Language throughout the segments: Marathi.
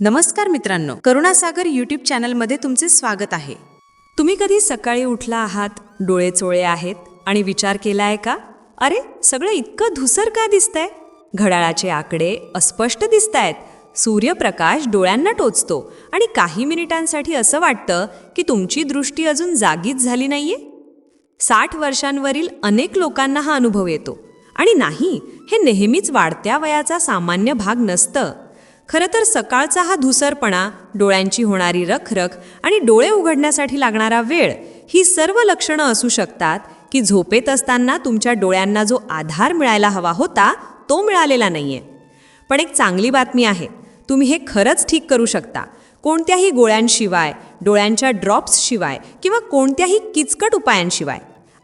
नमस्कार मित्रांनो करुणासागर यूट्यूब चॅनलमध्ये तुमचे स्वागत आहे. तुम्ही कधी सकाळी उठला आहात डोळे चोळे आहेत आणि विचार केलाय का? अरे सगळं इतकं धुसर का दिसतंय? घड्याळाचे आकडे अस्पष्ट दिसतायत. सूर्यप्रकाश डोळ्यांना टोचतो आणि काही मिनिटांसाठी असं वाटतं की तुमची दृष्टी अजून जागीच झाली नाहीये. साठ वर्षांवरील अनेक लोकांना हा अनुभव येतो. आणि नाही हे नेहमीच वाढत्या वयाचा सामान्य भाग नसतं. खरं तर सकाळचा हा धुसरपणा डोळ्यांची होणारी रखरख आणि डोळे उघडण्यासाठी लागणारा वेळ ही सर्व लक्षणं असू शकतात की झोपेत असताना तुमच्या डोळ्यांना जो आधार मिळायला हवा होता तो मिळालेला नाहीये. पण एक चांगली बातमी आहे तुम्ही हे खरंच ठीक करू शकता. कोणत्याही गोळ्यांशिवाय डोळ्यांच्या ड्रॉप्सशिवाय किंवा कोणत्याही किचकट उपायांशिवाय.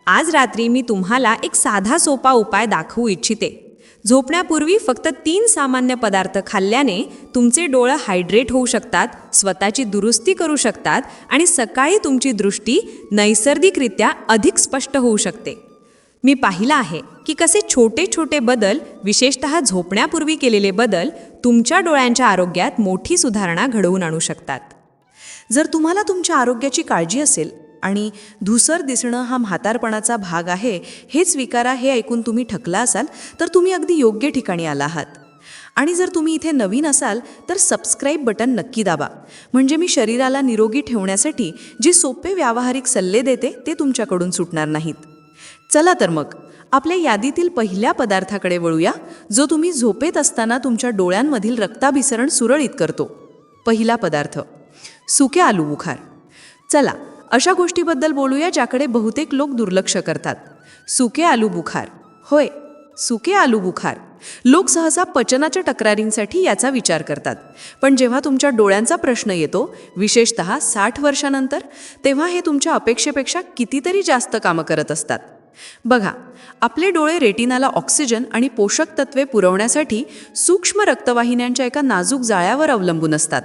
आज रात्री मी तुम्हाला एक साधा सोपा उपाय दाखवू इच्छिते. झोपण्यापूर्वी फक्त तीन सामान्य पदार्थ खाल्ल्याने तुमचे डोळं हायड्रेट होऊ शकतात स्वतःची दुरुस्ती करू शकतात आणि सकाळी तुमची दृष्टी नैसर्गिकरित्या अधिक स्पष्ट होऊ शकते. मी पाहिलं आहे की कसे छोटे छोटे बदल विशेषतः झोपण्यापूर्वी केलेले बदल तुमच्या डोळ्यांच्या आरोग्यात मोठी सुधारणा घडवून आणू शकतात. जर तुम्हाला तुमच्या आरोग्याची काळजी असेल आणि धुसर दिसणं हा म्हातारपणाचा भाग आहे हे स्वीकारा हे ऐकून तुम्ही ठकला असाल तर तुम्ही अगदी योग्य ठिकाणी आला आहात. आणि जर तुम्ही इथे नवीन असाल तर सबस्क्राईब बटन नक्की दाबा. म्हणजे मी शरीराला निरोगी ठेवण्यासाठी जे सोपे व्यावहारिक सल्ले देते ते तुमच्याकडून सुटणार नाहीत. चला तर मग आपल्या यादीतील पहिल्या पदार्थाकडे वळूया जो तुम्ही झोपेत असताना तुमच्या डोळ्यांमधील रक्ताभिसरण सुरळीत करतो. पहिला पदार्थ सुके आलू बुखार चला अशा गोष्टीबद्दल बोलूया ज्याकडे बहुतेक लोक दुर्लक्ष करतात. सुके आलू बुखार. होय सुके आलू बुखार. लोक सहसा पचनाच्या तक्रारींसाठी याचा विचार करतात. पण जेव्हा तुमच्या डोळ्यांचा प्रश्न येतो विशेषत साठ वर्षानंतर तेव्हा हे तुमच्या अपेक्षेपेक्षा कितीतरी जास्त कामं करत असतात. बघा आपले डोळे रेटिनाला ऑक्सिजन आणि पोषक तत्वे पुरवण्यासाठी सूक्ष्म रक्तवाहिन्यांच्या एका नाजूक जाळ्यावर अवलंबून असतात.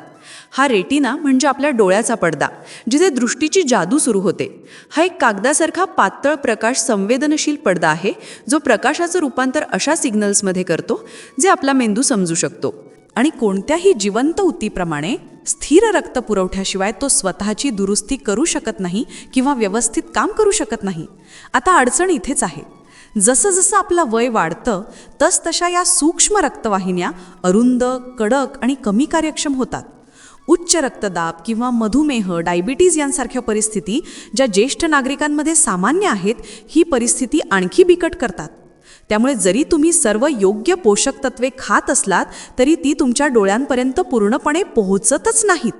हा रेटिना म्हणजे आपल्या डोळ्याचा पडदा जिथे दृष्टीची जादू सुरू होते. हा एक कागदासारखा पातळ प्रकाश संवेदनशील पडदा आहे जो प्रकाशाचं रूपांतर अशा सिग्नल्समध्ये करतो जे आपला मेंदू समजू शकतो. आणि कोणत्याही जिवंत उतीप्रमाणे स्थिर रक्तपुरवठ्याशिवाय तो स्वतःची दुरुस्ती करू शकत नाही किंवा व्यवस्थित काम करू शकत नाही. आता अडचण इथेच आहे. जसं जसं आपलं वय वाढतं तस तशा या सूक्ष्म रक्तवाहिन्या अरुंद कडक आणि कमी कार्यक्षम होतात. उच्च रक्तदाब किंवा मधुमेह डायबिटीज यांसारख्या परिस्थिती ज्या ज्येष्ठ नागरिकांमध्ये सामान्य आहेत ही परिस्थिती आणखी बिकट करतात. त्यामुळे जरी तुम्ही सर्व योग्य पोषक तत्वे खात असलात तरी ती तुमच्या डोळ्यांपर्यंत पूर्णपणे पोहोचतच नाहीत.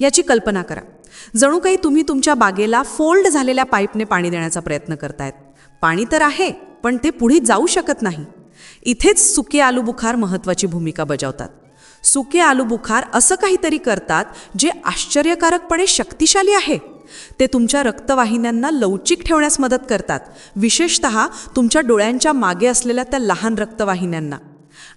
याची कल्पना करा. जणू काही तुम्ही तुमच्या बागेला फोल्ड झालेल्या पाईपने पाणी देण्याचा प्रयत्न करतायत. पाणी तर आहे पण ते पुढे जाऊ शकत नाही. इथेच सुके आलू बुखार महत्त्वाची भूमिका बजावतात. सुके आलू बुखार असं काहीतरी करतात जे आश्चर्यकारकपणे शक्तिशाली आहे. ते तुमच्या रक्तवाहिन्यांना लवचिक ठेवण्यास मदत करतात. विशेषत तुमच्या डोळ्यांच्या मागे असलेल्या त्या लहान रक्तवाहिन्यांना.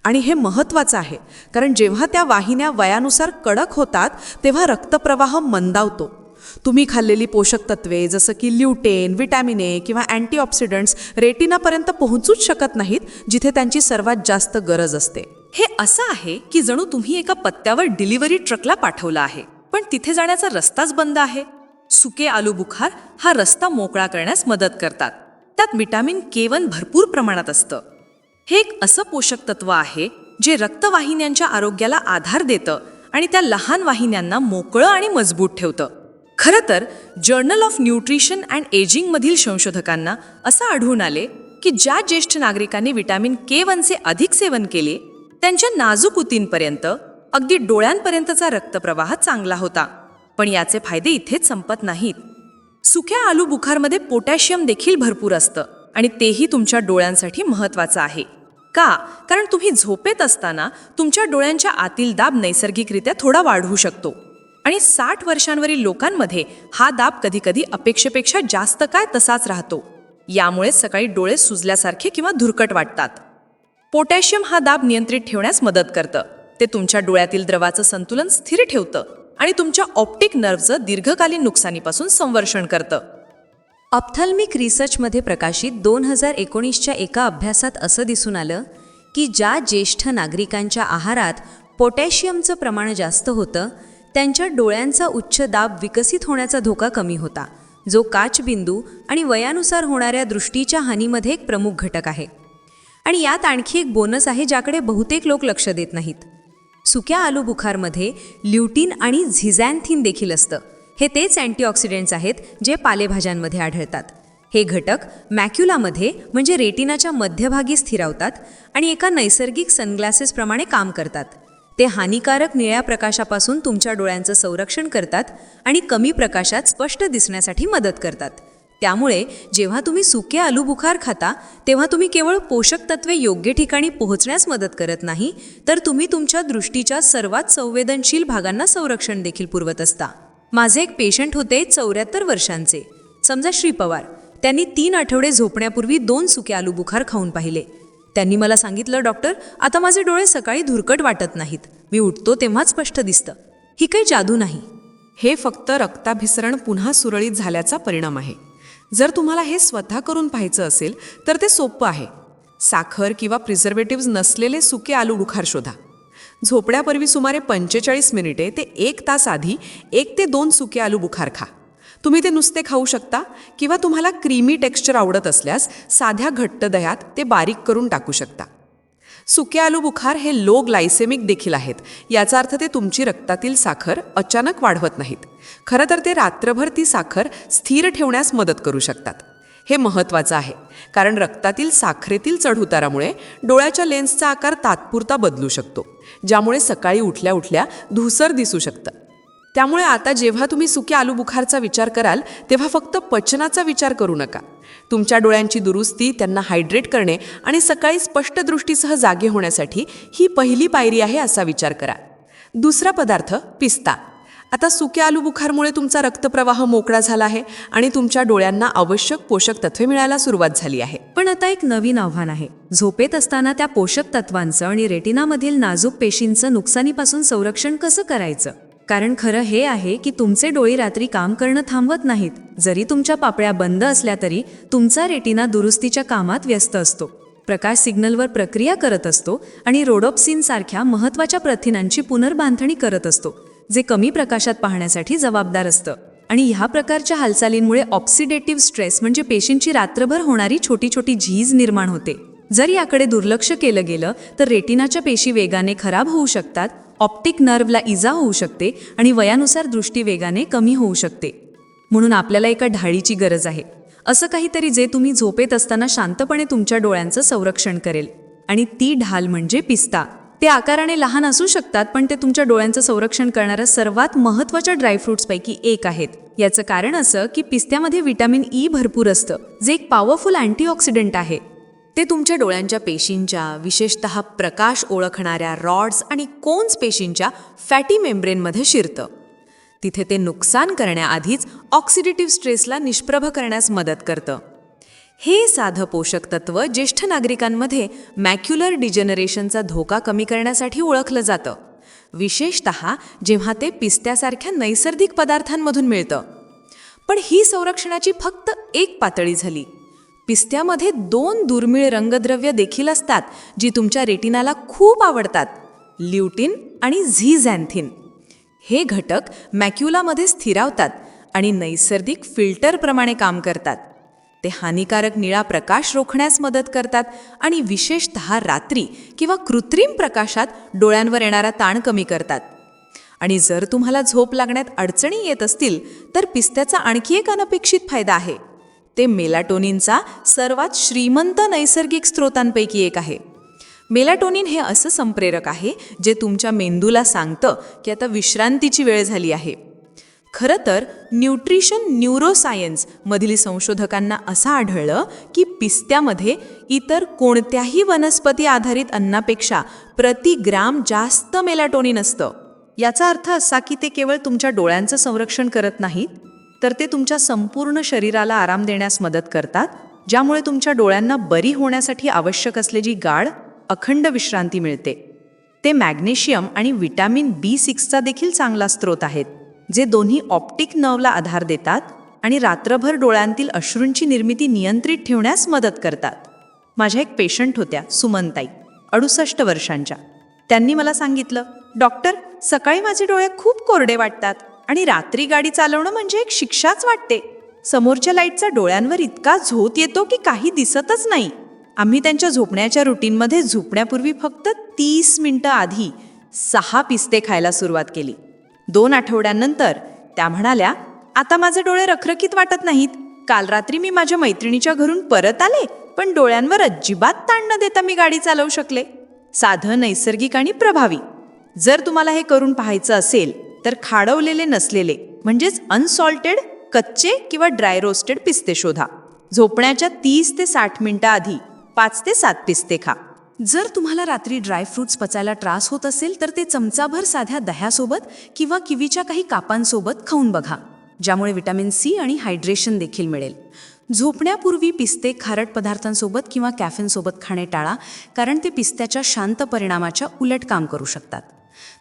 आणि हे महत्त्वाचं आहे कारण जेव्हा त्या वाहिन्या वयानुसार कडक होतात तेव्हा रक्तप्रवाह मंदावतो. तुम्ही खाल्लेली पोषक तत्वे जसं की ल्युटेन विटॅमिन ए किंवा अँटीऑक्सिडंट्स रेटिनापर्यंत पोहोचूच शकत नाहीत जिथे त्यांची सर्वात जास्त गरज असते. हे असं आहे की जणू तुम्ही एका पत्त्यावर डिलिव्हरी ट्रकला पाठवलं आहे पण तिथे जाण्याचा रस्ताच बंद आहे. सुके आलू बुखार हा रस्ता मोकळा करण्यास मदत करतात. त्यात विटॅमिन के वन भरपूर प्रमाणात असतं. हे एक असं पोषक तत्व आहे जे रक्तवाहिन्यांच्या आरोग्याला आधार देतं आणि त्या लहान वाहिन्यांना मोकळं आणि मजबूत ठेवतं. खरं तर जर्नल ऑफ न्यूट्रिशन अँड एजिंगमधील संशोधकांना असं आढळून आले की ज्या ज्येष्ठ नागरिकांनी विटॅमिन के वनचे अधिक सेवन केले त्यांच्या नाजूक उतींपर्यंत अगदी डोळ्यांपर्यंतचा रक्तप्रवाह चांगला होता. पण याचे फायदे इथेच संपत नाहीत. सुक्या आलू बुखारमध्ये पोटॅशियम देखील भरपूर असतं आणि तेही तुमच्या डोळ्यांसाठी महत्त्वाचं आहे. का? कारण तुम्ही झोपेत असताना तुमच्या डोळ्यांच्या आतील दाब नैसर्गिकरित्या थोडा वाढवू शकतो. आणि साठ वर्षांवरील लोकांमध्ये हा दाब कधीकधी अपेक्षेपेक्षा जास्त काय तसाच राहतो. यामुळे सकाळी डोळे सुजल्यासारखे किंवा धुरकट वाटतात. पोटॅशियम हा दाब नियंत्रित ठेवण्यास मदत करतं. ते तुमच्या डोळ्यातील द्रवाचं संतुलन स्थिर ठेवतं. आणि तुमच्या ऑप्टिक नर्वचं दीर्घकालीन नुकसानीपासून संवर्षण करतं. ऑप्थल्मिक रिसर्चमध्ये प्रकाशित दोन हजार एकोणीसच्या एका अभ्यासात असं दिसून आलं की ज्या ज्येष्ठ नागरिकांच्या आहारात पोटॅशियमचं प्रमाण जास्त होतं त्यांच्या डोळ्यांचा उच्च दाब विकसित होण्याचा धोका कमी होता जो काचबिंदू आणि वयानुसार होणाऱ्या दृष्टीच्या हानीमध्ये एक प्रमुख घटक आहे. आणि यात आणखी एक बोनस आहे ज्याकडे बहुतेक लोक लक्ष देत नाहीत. सुक्या आलू बुखारमध्ये ल्युटीन आणि झिझॅन्थिन देखील असतं. हे तेच अँटीऑक्सिडंट्स आहेत जे पालेभाज्यांमध्ये आढळतात. हे घटक मॅक्युलामध्ये म्हणजे रेटिनाच्या मध्यभागी स्थिरावतात आणि एका नैसर्गिक सनग्लासेसप्रमाणे काम करतात. ते हानिकारक निळ्या प्रकाशापासून तुमच्या डोळ्यांचं संरक्षण करतात आणि कमी प्रकाशात स्पष्ट दिसण्यासाठी मदत करतात. त्यामुळे जेव्हा तुम्ही सुके आलू बुखार खाता तेव्हा तुम्ही केवळ पोषक तत्वे योग्य ठिकाणी पोहोचण्यास मदत करत नाही तर तुम्ही तुमच्या दृष्टीच्या सर्वात संवेदनशील भागांना संरक्षण देखील पुरवत असता. माझे एक पेशंट होते चौऱ्याहत्तर वर्षांचे. समजा श्री पवार. त्यांनी तीन आठवडे झोपण्यापूर्वी दोन सुके आलू बुखार खाऊन पाहिले. त्यांनी मला सांगितलं डॉक्टर आता माझे डोळे सकाळी धुरकट वाटत नाहीत. मी उठतो तेव्हा स्पष्ट दिसतं. ही काही जादू नाही. हे फक्त रक्ताभिसरण पुन्हा सुरळीत झाल्याचा परिणाम आहे. जर तुम्हाला हे स्वतः करून पाहायचं असेल तर ते सोपं आहे. साखर किंवा प्रिझर्वेटिव्ज नसलेले सुके आलू बुखार शोधा. झोपण्यापूर्वी सुमारे पंचेचाळीस मिनिटे ते एक तास आधी एक ते दोन सुके आलू बुखार खा. तुम्ही ते नुसते खाऊ शकता किंवा तुम्हाला क्रीमी टेक्स्चर आवडत असल्यास साध्या घट्ट दह्यात ते बारीक करून टाकू शकता. सुके आलू बुखार हे लो ग्लायसेमिक देखील आहेत. याचा अर्थ ते तुमची रक्तातील साखर अचानक वाढवत नाहीत. खरं तर ते रात्रभर ती साखर स्थिर ठेवण्यास मदत करू शकतात. हे महत्त्वाचं आहे कारण रक्तातील साखरेतील चढउतारामुळे डोळ्याच्या लेन्सचा आकार तात्पुरता बदलू शकतो ज्यामुळे सकाळी उठल्या उठल्या धुसर दिसू शकतं. त्यामुळे आता जेव्हा तुम्ही सुक्या आलू बुखारचा विचार कराल तेव्हा फक्त पचनाचा विचार करू नका. तुमच्या डोळ्यांची दुरुस्ती त्यांना हायड्रेट करणे आणि सकाळी स्पष्ट दृष्टीसह जागे होण्यासाठी ही पहिली पायरी आहे असा विचार करा. दुसरा पदार्थ पिस्ता. आता सुक्या आलू बुखारमुळे तुमचा रक्तप्रवाह मोकळा झाला आहे आणि तुमच्या डोळ्यांना आवश्यक पोषक तत्वे मिळायला सुरुवात झाली आहे. पण आता एक नवीन आव्हान आहे. झोपेत असताना त्या पोषक तत्वांचं आणि रेटिनामधील नाजूक पेशींचं नुकसानीपासून संरक्षण कसं करायचं? कारण खरं हे आहे की तुमचे डोळे रात्री काम करणं थांबवत नाहीत. जरी तुमच्या पापळ्या बंद असल्या तरी तुमचा रेटिना दुरुस्तीच्या कामात व्यस्त असतो. प्रकाश सिग्नलवर प्रक्रिया करत असतो आणि रोडोप्सिनसारख्या महत्त्वाच्या प्रथिनांची पुनर्बांधणी करत असतो जे कमी प्रकाशात पाहण्यासाठी जबाबदार असतं. आणि ह्या प्रकारच्या हालचालींमुळे ऑक्सिडेटिव्ह स्ट्रेस म्हणजे पेशींची रात्रभर होणारी छोटी छोटी झीज निर्माण होते. जर याकडे दुर्लक्ष केलं गेलं तर रेटिनाच्या पेशी वेगाने खराब होऊ शकतात ऑप्टिक नर्वला इजा होऊ शकते आणि वयानुसार दृष्टी वेगाने कमी होऊ शकते. म्हणून आपल्याला एका ढाळीची गरज आहे. असं काहीतरी जे तुम्ही झोपेत असताना शांतपणे तुमच्या डोळ्यांचं संरक्षण करेल. आणि ती ढाल म्हणजे पिस्ता. ते आकाराने लहान असू शकतात पण ते तुमच्या डोळ्यांचं संरक्षण करणाऱ्या सर्वात महत्त्वाच्या ड्रायफ्रुट्सपैकी एक आहेत. याचं कारण असं की पिस्त्यामध्ये व्हिटॅमिन ई भरपूर असतं जे एक पॉवरफुल अँटीऑक्सिडंट आहे. ते तुमच्या डोळ्यांच्या पेशींच्या विशेषत प्रकाश ओळखणाऱ्या रॉड्स आणि कोन्स पेशींच्या फॅटी मेम्ब्रेनमध्ये शिरतं. तिथे ते नुकसान करण्याआधीच ऑक्सिडेटिव्ह स्ट्रेसला निष्प्रभ करण्यास मदत करतं. हे साधं पोषक तत्व ज्येष्ठ नागरिकांमध्ये मॅक्युलर डिजनरेशनचा धोका कमी करण्यासाठी ओळखलं जातं. विशेषत जेव्हा ते पिस्त्यासारख्या नैसर्गिक पदार्थांमधून मिळतं. पण ही संरक्षणाची फक्त एक पातळी झाली. पिस्त्यामध्ये दोन दुर्मिळ रंगद्रव्य देखील असतात जी तुमच्या रेटिनाला खूप आवडतात ल्युटिन आणि झीझॅन्थिन. हे घटक मॅक्युलामध्ये स्थिरावतात आणि नैसर्गिक फिल्टरप्रमाणे काम करतात. ते हानिकारक निळा प्रकाश रोखण्यास मदत करतात आणि विशेषत रात्री किंवा कृत्रिम प्रकाशात डोळ्यांवर येणारा ताण कमी करतात. आणि जर तुम्हाला झोप लागण्यात अडचणी येत असतील तर पिस्त्याचा आणखी एक अनपेक्षित फायदा आहे. ते मेलाटोनिनचा सर्वात श्रीमंत नैसर्गिक स्रोतांपैकी एक आहे. मेलाटोनिन हे असं संप्रेरक आहे जे तुमच्या मेंदूला सांगतं की आता विश्रांतीची वेळ झाली आहे. खरं तर न्यूट्रिशन न्यूरोसायन्स मधील संशोधकांना असं आढळलं की पिस्त्यामध्ये इतर कोणत्याही वनस्पती आधारित अन्नापेक्षा प्रति ग्राम जास्त मेलाटोनिन असतं. याचा अर्थ असा की ते केवळ तुमच्या डोळ्यांचं संरक्षण करत नाहीत तर ते तुमच्या संपूर्ण शरीराला आराम देण्यास मदत करतात ज्यामुळे तुमच्या डोळ्यांना बरी होण्यासाठी आवश्यक असलेली गाढ अखंड विश्रांती मिळते. ते मॅग्नेशियम आणि विटॅमिन बी सिक्सचा देखील चांगला स्रोत आहेत जे दोन्ही ऑप्टिक नर्वला आधार देतात आणि रात्रभर डोळ्यांतील अश्रूंची निर्मिती नियंत्रित ठेवण्यास मदत करतात. माझ्या एक पेशंट होत्या सुमनताई अडुसष्ट वर्षांच्या. त्यांनी मला सांगितलं डॉक्टर सकाळी माझे डोळे खूप कोरडे वाटतात. आणि रात्री गाडी चालवणं म्हणजे एक शिक्षाच वाटते. समोरच्या लाईटचा डोळ्यांवर इतका झोत येतो की काही दिसतच नाही. आम्ही त्यांच्या झोपण्याच्या रुटीनमध्ये झोपण्यापूर्वी फक्त तीस मिनटं आधी सहा पिस्ते खायला सुरुवात केली. दोन आठवड्यांनंतर त्या म्हणाल्या आता माझे डोळे रखरखीत वाटत नाहीत. काल रात्री मी माझ्या मैत्रिणीच्या घरून परत आले पण डोळ्यांवर अजिबात ताण न देता मी गाडी चालवू शकले. साधं नैसर्गिक आणि प्रभावी. जर तुम्हाला हे करून पाहायचं असेल तर खाडवलेले नसलेले म्हणजेच अनसॉल्टेड कच्चे किंवा ड्राय रोस्टेड पिस्ते शोधा. झोपण्याच्या तीस ते साठ मिनिटं आधी पाच ते सात पिस्ते खा. जर तुम्हाला रात्री ड्रायफ्रुट्स पचायला त्रास होत असेल तर ते चमचाभर साध्या दह्यासोबत किंवा किवीच्या काही कापांसोबत खाऊन बघा ज्यामुळे विटॅमिन सी आणि हायड्रेशन देखील मिळेल. झोपण्यापूर्वी पिस्ते खारट पदार्थांसोबत किंवा कॅफेनसोबत खाणे टाळा कारण ते पिस्त्याच्या शांत परिणामाच्या उलट काम करू शकतात.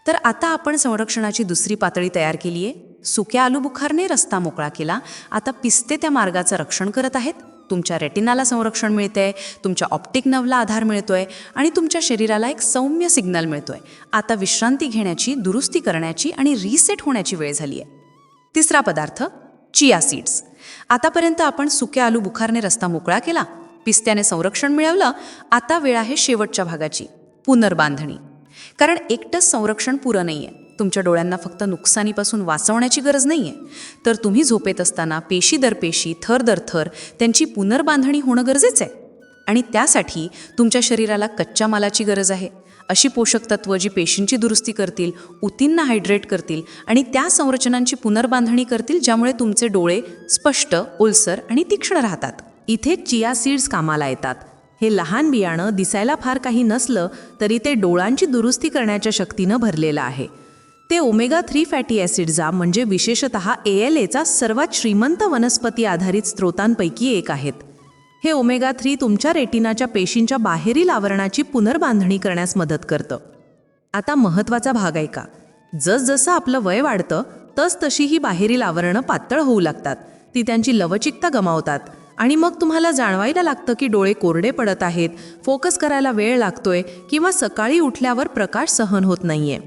तर आता आपण संरक्षणाची दुसरी पातळी तयार केली आहे. सुक्या आलूबुखारने रस्ता मोकळा केला. आता पिस्ते त्या मार्गाचं रक्षण करत आहेत. तुमच्या रेटिनाला संरक्षण मिळतंय. तुमच्या ऑप्टिक नवला आधार मिळतोय. आणि तुमच्या शरीराला एक सौम्य सिग्नल मिळतोय. आता विश्रांती घेण्याची दुरुस्ती करण्याची आणि रिसेट होण्याची वेळ झाली आहे तिसरा पदार्थ चिया सीड्स. आतापर्यंत आपण सुक्या आलू बुखारने रस्ता मोकळा केला. पिस्त्याने संरक्षण मिळवलं. आता वेळ आहे शेवटच्या भागाची पुनर्बांधणी. कारण एकटंच संरक्षण पुरं नाही आहे तुमच्या डोळ्यांना फक्त नुकसानीपासून वाचवण्याची गरज नाही आहे तर तुम्ही झोपेत असताना पेशी दर पेशी थर दर थर त्यांची पुनर्बांधणी होणं गरजेचं आहे. आणि त्यासाठी तुमच्या शरीराला कच्च्या मालाची गरज आहे. अशी पोषक तत्व जी पेशींची दुरुस्ती करतील ऊतींना हायड्रेट करतील आणि त्या संरचनांची पुनर्बांधणी करतील ज्यामुळे तुमचे डोळे स्पष्ट ओलसर आणि तीक्ष्ण राहतात. इथे चिया सीड्स कामाला येतात. हे लहान बियाणं दिसायला फार काही नसलं तरी ते डोळांची दुरुस्ती करण्याच्या शक्तीनं भरलेलं आहे. ते ओमेगा थ्री फॅटी ॲसिडचा म्हणजे विशेषत ए एल एचा सर्वात श्रीमंत वनस्पती आधारित स्रोतांपैकी एक आहेत. हे ओमेगा थ्री तुमच्या रेटिनाच्या पेशींच्या बाहेरील आवरणाची पुनर्बांधणी करण्यास मदत करतं. आता महत्त्वाचा भाग आहे का? जसजसं आपलं वय वाढतं तस तशी ही बाहेरील आवरणं पातळ होऊ लागतात. ती त्यांची लवचिकता गमावतात. आणि मग तुम्हाला जाणवायला लागतं की डोळे कोरडे पडत आहेत फोकस करायला वेळ लागतोय किंवा सकाळी उठल्यावर प्रकाश सहन होत नाहीये.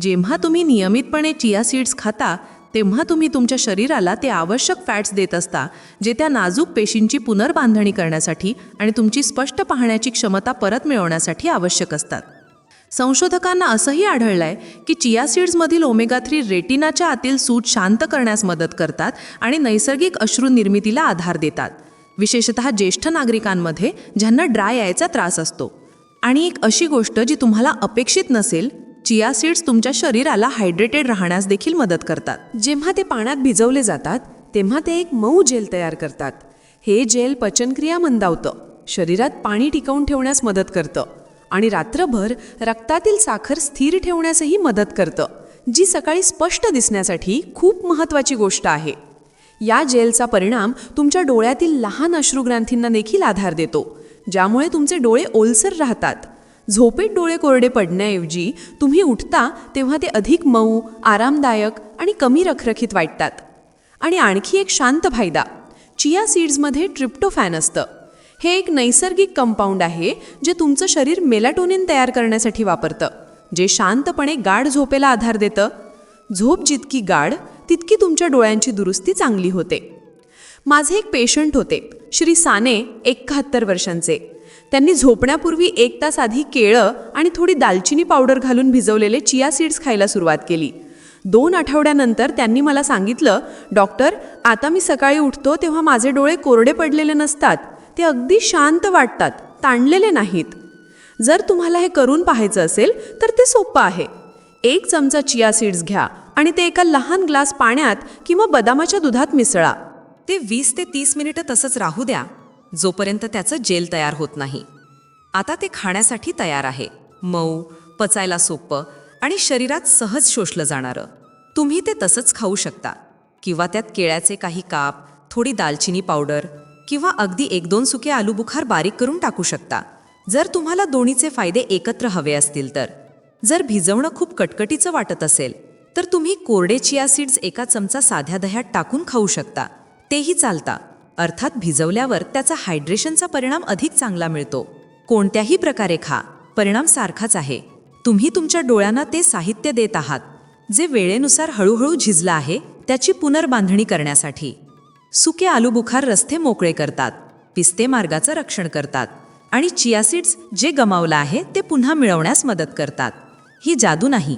जेव्हा तुम्ही नियमितपणे चिया सीड्स खाता तेव्हा तुम्ही तुमच्या शरीराला ते आवश्यक फॅट्स देत असता जे त्या नाजूक पेशींची पुनर्बांधणी करण्यासाठी आणि तुमची स्पष्ट पाहण्याची क्षमता परत मिळवण्यासाठी आवश्यक असतात. संशोधकांना असंही आढळलंय की चिया सीड्समधील ओमेगा थ्री रेटिनाच्या आतील सूट शांत करण्यास मदत करतात आणि नैसर्गिक अश्रू निर्मितीला आधार देतात. विशेषतः ज्येष्ठ नागरिकांमध्ये ज्यांना ड्राय यायचा त्रास असतो. आणि एक अशी गोष्ट जी तुम्हाला अपेक्षित नसेल चिया सीड्स तुमच्या शरीराला हायड्रेटेड राहण्यास देखील मदत करतात. जेव्हा ते पाण्यात भिजवले जातात तेव्हा ते एक मऊ जेल तयार करतात. हे जेल पचनक्रिया मंदावतं शरीरात पाणी टिकवून ठेवण्यास मदत करतं आणि रात्रभर रक्तातील साखर स्थिर ठेवण्यासही मदत करतं जी सकाळी स्पष्ट दिसण्यासाठी खूप महत्त्वाची गोष्ट आहे. या जेलचा परिणाम तुमच्या डोळ्यातील लहान अश्रुग्रंथींना देखील आधार देतो ज्यामुळे तुमचे डोळे ओलसर राहतात. झोपेत डोळे कोरडे पडण्याऐवजी तुम्ही उठता तेव्हा ते अधिक मऊ आरामदायक आणि कमी रखरखीत वाटतात. आणि आणखी एक शांत फायदा चिया सीड्समध्ये ट्रिप्टोफॅन असतं. हे एक नैसर्गिक कंपाऊंड आहे जे तुमचं शरीर मेलाटोनिन तयार करण्यासाठी वापरतं जे शांतपणे गाढ झोपेला आधार देतं झोप जितकी गाढ तितकी तुमच्या डोळ्यांची दुरुस्ती चांगली होते. माझे एक पेशंट होते श्री साने एकाहत्तर वर्षांचे. त्यांनी झोपण्यापूर्वी एक तास आधी केळं आणि थोडी दालचिनी पावडर घालून भिजवलेले चिया सीड्स खायला सुरुवात केली. दोन आठवड्यानंतर त्यांनी मला सांगितलं डॉक्टर आता मी सकाळी उठतो तेव्हा माझे डोळे कोरडे पडलेले नसतात. ते अगदी शांत वाटतात ताणलेले नाहीत. जर तुम्हाला हे करून पाहायचं असेल तर ते सोपं आहे. एक चमचा चिया सीड्स घ्या आणि ते एका लहान ग्लास पाण्यात किंवा बदामाच्या दुधात मिसळा. ते वीस ते तीस मिनिटं तसंच राहू द्या जोपर्यंत त्याचं जेल तयार होत नाही. आता ते खाण्यासाठी तयार आहे. मऊ पचायला सोपं आणि शरीरात सहज शोषलं जाणारं. तुम्ही ते तसंच खाऊ शकता. किंवा त्यात केळ्याचे काही काप थोडी दालचिनी पावडर किंवा अगदी एक दोन सुके आलूबुखार बारीक करून टाकू शकता. जर तुम्हाला दोन्हीचे फायदे एकत्र हवे असतील तर. जर भिजवणं खूप कटकटीचं वाटत असेल तर तुम्ही कोरडे चिया सीड्स एका चमचा साध्या दह्यात टाकून खाऊ शकता. तेही चालता. अर्थात भिजवल्यावर त्याचा हायड्रेशनचा परिणाम अधिक चांगला मिळतो. कोणत्याही प्रकारे खा. परिणाम सारखाच आहे. तुम्ही तुमच्या डोळ्यांना ते साहित्य देत आहात. जे वेळेनुसार हळूहळू झिजलं आहे त्याची पुनर्बांधणी करण्यासाठी. सुके आलूबुखार रस्ते मोकळे करतात. पिस्ते मार्गाचं रक्षण करतात. आणि चियासीड्स जे गमावलं आहे ते पुन्हा मिळवण्यास मदत करतात. ही जादू नाही.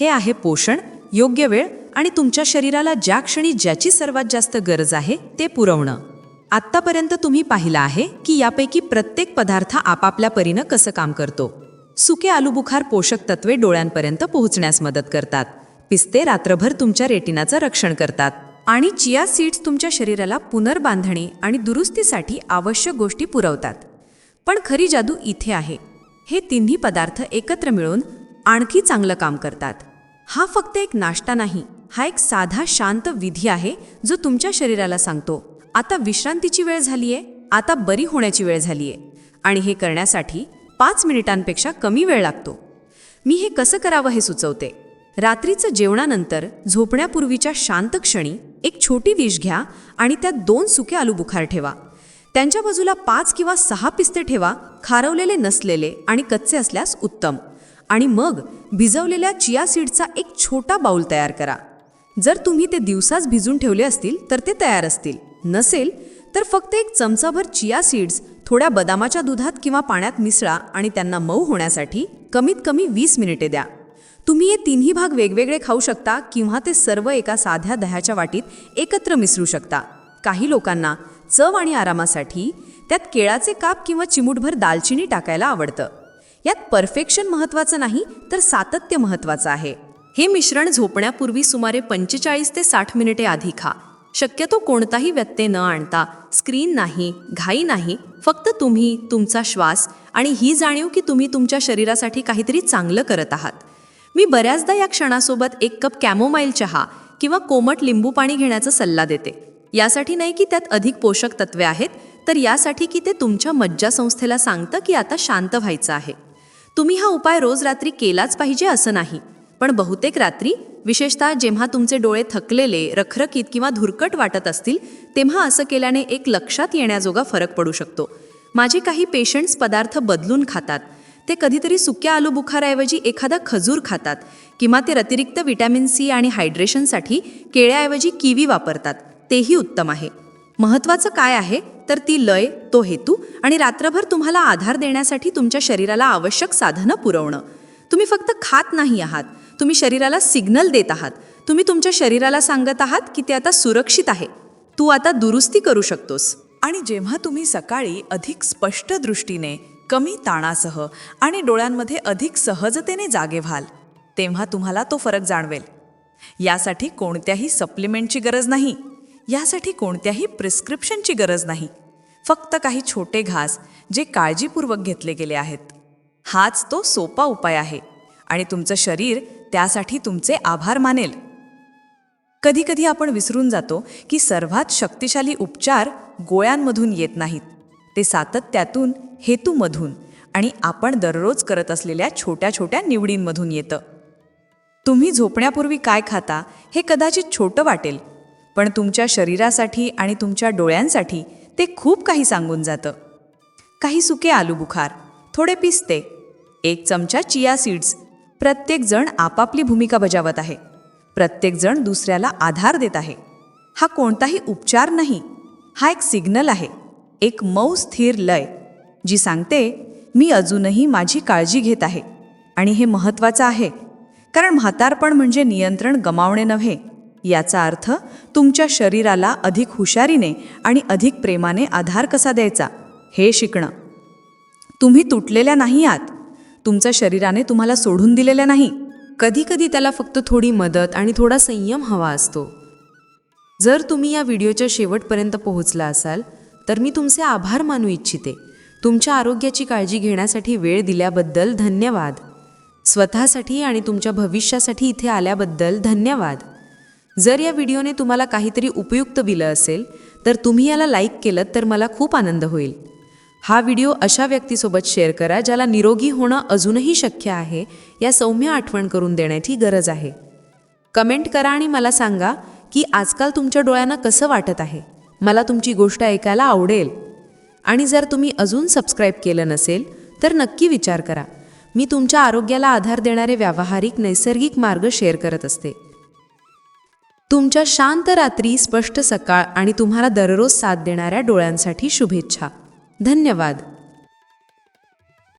हे आहे पोषण योग्य वेळ आणि तुमच्या शरीराला ज्या क्षणी ज्याची सर्वात जास्त गरज आहे ते पुरवणं. आत्तापर्यंत तुम्ही पाहिलं आहे की यापैकी प्रत्येक पदार्थ आपापल्या परीनं कसं काम करतो. सुके आलूबुखार पोषक तत्वे डोळ्यांपर्यंत पोहोचण्यास मदत करतात. पिस्ते रात्रभर तुमच्या रेटिनाचं रक्षण करतात. आणि चिया सीड्स तुमच्या शरीराला पुनर्बांधणी आणि दुरुस्तीसाठी आवश्यक गोष्टी पुरवतात. पण खरी जादू इथे आहे. हे तिन्ही पदार्थ एकत्र मिळून आणखी चांगलं काम करतात. हा फक्त एक नाश्ता नाही हा एक साधा शांत विधी आहे जो तुमच्या शरीराला सांगतो आता विश्रांतीची वेळ झालीये आता बरी होण्याची वेळ झालीये. आणि हे करण्यासाठी पाच मिनिटांपेक्षा कमी वेळ लागतो. मी हे कसं करावं हे सुचवते. रात्रीचं जेवणानंतर झोपण्यापूर्वीच्या शांत क्षणी एक छोटी डिश घ्या आणि त्यात दोन सुके आलू बुखार ठेवा. त्यांच्या बाजूला पाच किंवा सहा पिस्ते ठेवा खारवलेले नसलेले आणि कच्चे असल्यास उत्तम. आणि मग भिजवलेल्या चिया सीडचा एक छोटा बाऊल तयार करा. जर तुम्ही ते दिवसाच भिजून ठेवले असतील तर ते तयार असतील. नसेल तर फक्त एक चमचाभर चिया सीड्स थोड्या बदामाच्या दुधात किंवा पाण्यात मिसळा आणि त्यांना मऊ होण्यासाठी कमीत कमी वीस मिनिटे द्या. तुम्ही हे तिन्ही भाग वेगवेगळे खाऊ शकता किंवा ते सर्व एका साध्या दह्याच्या वाटीत एकत्र मिसळू शकता. काही लोकांना चव आणि आरामासाठी त्यात केळाचे काप किंवा चिमूटभर दालचिनी टाकायला आवडतं. यात परफेक्शन महत्त्वाचं नाही तर सातत्य महत्त्वाचं आहे. हे मिश्रण झोपण्यापूर्वी सुमारे पंचेचाळीस ते साठ मिनिटे आधी खा. शक्यतो कोणताही व्यत्यय न आणता स्क्रीन नाही घाई नाही फक्त तुम्ही तुमचा श्वास आणि ही जाणीव की तुम्ही तुमच्या शरीरासाठी काहीतरी चांगलं करत आहात. मी बऱ्याचदा या क्षणासोबत एक कप कॅमोमाईल चहा किंवा कोमट लिंबू पाणी घेण्याचा सल्ला देते. यासाठी नाही की त्यात अधिक पोषक तत्वे आहेत तर यासाठी की ते तुमच्या मज्जासंस्थेला सांगतं की आता शांत व्हायचं आहे. तुम्ही हा उपाय रोज रात्री केलाच पाहिजे असं नाही. पण बहुतेक रात्री विशेषतः जेव्हा तुमचे डोळे थकलेले रखरखीत किंवा धुरकट वाटत असतील तेव्हा असं केल्याने एक लक्षात येण्याजोगा फरक पडू शकतो. माझे काही पेशंट्स पदार्थ बदलून खातात. ते कधीतरी सुक्या आलू बुखाराऐवजी एखादा खजूर खातात किंवा ते अतिरिक्त विटॅमिन सी आणि हायड्रेशनसाठी केळ्याऐवजी किवी वापरतात. तेही उत्तम आहे. महत्त्वाचं काय आहे? तर ती लय तो हेतू आणि रात्रभर तुम्हाला आधार देण्यासाठी तुमच्या शरीराला आवश्यक साधनं पुरवणं. तुम्ही फक्त खात नाही आहात. तुम्ही शरीराला सिग्नल देत आहात. तुम्ही तुमच्या शरीराला सांगत आहात की ते आता सुरक्षित आहे. तू आता दुरुस्ती करू शकतोस. आणि जेव्हा तुम्ही सकाळी अधिक स्पष्ट दृष्टीने कमी ताणासह आणि डोळ्यांमध्ये अधिक सहजतेने जागे व्हाल तेव्हा तुम्हाला तो फरक जाणवेल. यासाठी कोणत्याही सप्लिमेंटची गरज नाही. यासाठी कोणत्याही प्रिस्क्रिप्शनची गरज नाही. फक्त काही छोटे घास जे काळजीपूर्वक घेतले गेले आहेत. हाच तो सोपा उपाय आहे आणि तुमचं शरीर त्यासाठी तुमचे आभार मानेल. कधीकधी आपण विसरून जातो की सर्वात शक्तिशाली उपचार गोळ्यांमधून येत नाहीत. ते सातत्यातून हेतूमधून आणि आपण दररोज करत असलेल्या छोट्या छोट्या निवडींमधून येतं. तुम्ही झोपण्यापूर्वी काय खाता हे कदाचित छोटं वाटेल पण तुमच्या शरीरासाठी आणि तुमच्या डोळ्यांसाठी ते खूप काही सांगून जातं. काही सुके आलू बुखार थोडे पिस्ते एक चमचा चिया सीड्स प्रत्येकजण आपापली भूमिका बजावत आहे. प्रत्येकजण दुसऱ्याला आधार देत आहे. हा कोणताही उपचार नाही. हा एक सिग्नल आहे. एक मऊ स्थिर लय जी सांगते मी अजूनही माझी काळजी घेत आहे. आणि हे महत्त्वाचं आहे. कारण म्हातारपण म्हणजे नियंत्रण गमावणे नव्हे. याचा अर्थ तुमच्या शरीराला अधिक हुशारीने आणि अधिक प्रेमाने आधार कसा द्यायचा? हे शिकणं. तुम्ही तुटलेल्या नाही आहात. तुमच्या शरीराने तुम्हाला सोडून दिलेल्या नाही. कधीकधी त्याला फक्त थोडी मदत आणि थोडा संयम हवा असतो. जर तुम्ही या व्हिडिओच्या शेवटपर्यंत पोहोचला असाल तर मी तुमचे आभार मानू इच्छिते. तुमच्या आरोग्याची काळजी घेण्यासाठी वेळ दिल्याबद्दल धन्यवाद. स्वतःसाठी आणि तुमच्या भविष्यासाठी इथे आल्याबद्दल धन्यवाद. जर या व्हिडिओने तुम्हाला काहीतरी उपयुक्त दिलं असेल तर तुम्ही याला लाईक केलं तर मला खूप आनंद होईल. हा व्हिडिओ अशा व्यक्तीसोबत शेअर करा ज्याला निरोगी होणं अजूनही शक्य आहे या सौम्य आठवण करून देण्याची गरज आहे. कमेंट करा आणि मला सांगा की आजकाल तुमच्या डोळ्यांना कसं वाटत आहे? मला तुमची गोष्ट ऐकायला आवडेल. आणि जर तुम्ही अजून सबस्क्राईब केलं नसेल तर नक्की विचार करा. मी तुमच्या आरोग्याला आधार देणारे व्यावहारिक नैसर्गिक मार्ग शेअर करत असते. तुमच्या शांत रात्री स्पष्ट सकाळ आणि तुम्हाला दररोज साथ देणाऱ्या डोळ्यांसाठी शुभेच्छा. धन्यवाद.